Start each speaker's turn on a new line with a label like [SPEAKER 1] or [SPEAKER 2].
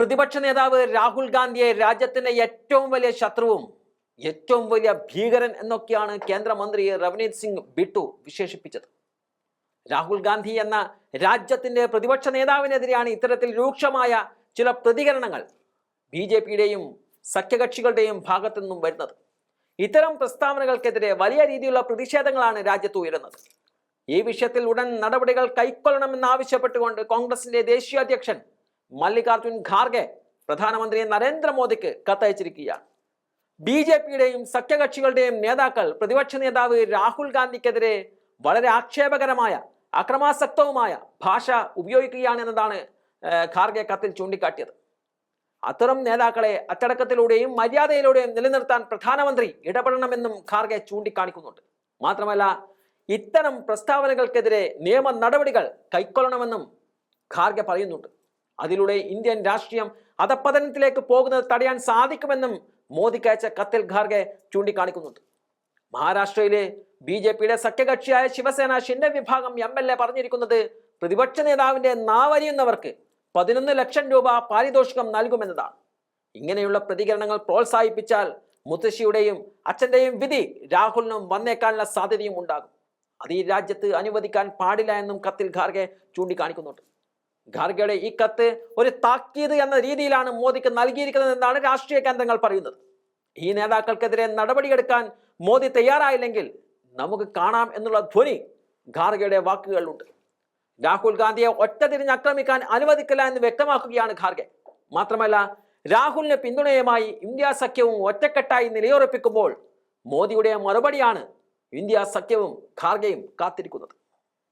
[SPEAKER 1] പ്രതിപക്ഷ നേതാവ് രാഹുൽ ഗാന്ധിയെ രാജ്യത്തിന്റെ ഏറ്റവും വലിയ ശത്രുവും ഏറ്റവും വലിയ ഭീകരൻ എന്നൊക്കെയാണ് കേന്ദ്രമന്ത്രി റവനീത് സിംഗ് ബിട്ടു വിശേഷിപ്പിച്ചത്. രാഹുൽ ഗാന്ധി എന്ന രാജ്യത്തിന്റെ പ്രതിപക്ഷ നേതാവിനെതിരെയാണ് ഇത്തരത്തിൽ രൂക്ഷമായ ചില പ്രതികരണങ്ങൾ ബി ജെ പിയുടെയും സഖ്യകക്ഷികളുടെയും ഭാഗത്തു നിന്നും വരുന്നത്. ഇത്തരം പ്രസ്താവനകൾക്കെതിരെ വലിയ രീതിയിലുള്ള പ്രതിഷേധങ്ങളാണ് രാജ്യത്ത് ഉയരുന്നത്. ഈ വിഷയത്തിൽ ഉടൻ നടപടികൾ കൈക്കൊള്ളണമെന്നാവശ്യപ്പെട്ടുകൊണ്ട് കോൺഗ്രസിന്റെ ദേശീയ അധ്യക്ഷൻ മല്ലികാർജുൻ ഖാർഗെ പ്രധാനമന്ത്രി നരേന്ദ്രമോദിക്ക് കത്തയച്ചിരിക്കുകയാണ്. ബി ജെ പിയുടെയും സഖ്യകക്ഷികളുടെയും നേതാക്കൾ പ്രതിപക്ഷ നേതാവ് രാഹുൽ ഗാന്ധിക്കെതിരെ വളരെ ആക്ഷേപകരമായ അക്രമാസക്തവുമായ ഭാഷ ഉപയോഗിക്കുകയാണ് എന്നതാണ് ഖാർഗെ കത്തിൽ ചൂണ്ടിക്കാട്ടിയത്. അത്തരം നേതാക്കളെ അച്ചടക്കത്തിലൂടെയും മര്യാദയിലൂടെയും നിലനിർത്താൻ പ്രധാനമന്ത്രി ഇടപെടണമെന്നും ഖാർഗെ ചൂണ്ടിക്കാണിക്കുന്നുണ്ട്. മാത്രമല്ല ഇത്തരം പ്രസ്താവനകൾക്കെതിരെ നിയമ നടപടികൾ കൈക്കൊള്ളണമെന്നും ഖാർഗെ പറയുന്നുണ്ട്. അതിലൂടെ ഇന്ത്യൻ രാഷ്ട്രീയം അധപ്പതനത്തിലേക്ക് പോകുന്നത് തടയാൻ സാധിക്കുമെന്നും മോദിക്ക് അയച്ച കത്തിൽ ഖാർഗെ ചൂണ്ടിക്കാണിക്കുന്നുണ്ട്. മഹാരാഷ്ട്രയിലെ ബി ജെ പിയുടെ സഖ്യകക്ഷിയായ ശിവസേന ഷിൻഡെ വിഭാഗം എം എൽ എ പറഞ്ഞിരിക്കുന്നത് പ്രതിപക്ഷ നേതാവിന്റെ നാവരിയുന്നവർക്ക് പതിനൊന്ന് ലക്ഷം രൂപ പാരിതോഷികം നൽകുമെന്നതാണ്. ഇങ്ങനെയുള്ള പ്രതികരണങ്ങൾ പ്രോത്സാഹിപ്പിച്ചാൽ മുത്തശ്ശിയുടെയും അച്ഛന്റെയും വിധി രാഹുലിനും വന്നേക്കാനുള്ള സാധ്യതയും ഉണ്ടാകും. അത് ഈ രാജ്യത്ത് അനുവദിക്കാൻ പാടില്ല എന്നും കത്തിൽ ഖാർഗെ ചൂണ്ടിക്കാണിക്കുന്നുണ്ട്. ഖാർഗെയുടെ ഈ കത്ത് ഒരു താക്കീത് എന്ന രീതിയിലാണ് മോദിക്ക് നൽകിയിരിക്കുന്നത് എന്നാണ് രാഷ്ട്രീയ കേന്ദ്രങ്ങൾ പറയുന്നത്. ഈ നേതാക്കൾക്കെതിരെ നടപടിയെടുക്കാൻ മോദി തയ്യാറായില്ലെങ്കിൽ നമുക്ക് കാണാം എന്നുള്ള ധ്വനി ഖാർഗെയുടെ വാക്കുകളിലുണ്ട്. രാഹുൽ ഗാന്ധിയെ ഒറ്റ തിരിഞ്ഞ് ആക്രമിക്കാൻ അനുവദിക്കില്ല എന്ന് വ്യക്തമാക്കുകയാണ് ഖാർഗെ മാത്രമല്ല രാഹുലിന് പിന്തുണയുമായി ഇന്ത്യ സഖ്യവും ഒറ്റക്കെട്ടായി നിലയുറപ്പിക്കുമ്പോൾ മോദിയുടെ മറുപടിയാണ് ഇന്ത്യ സഖ്യവും ഖാർഗെയും കാത്തിരിക്കുന്നത്.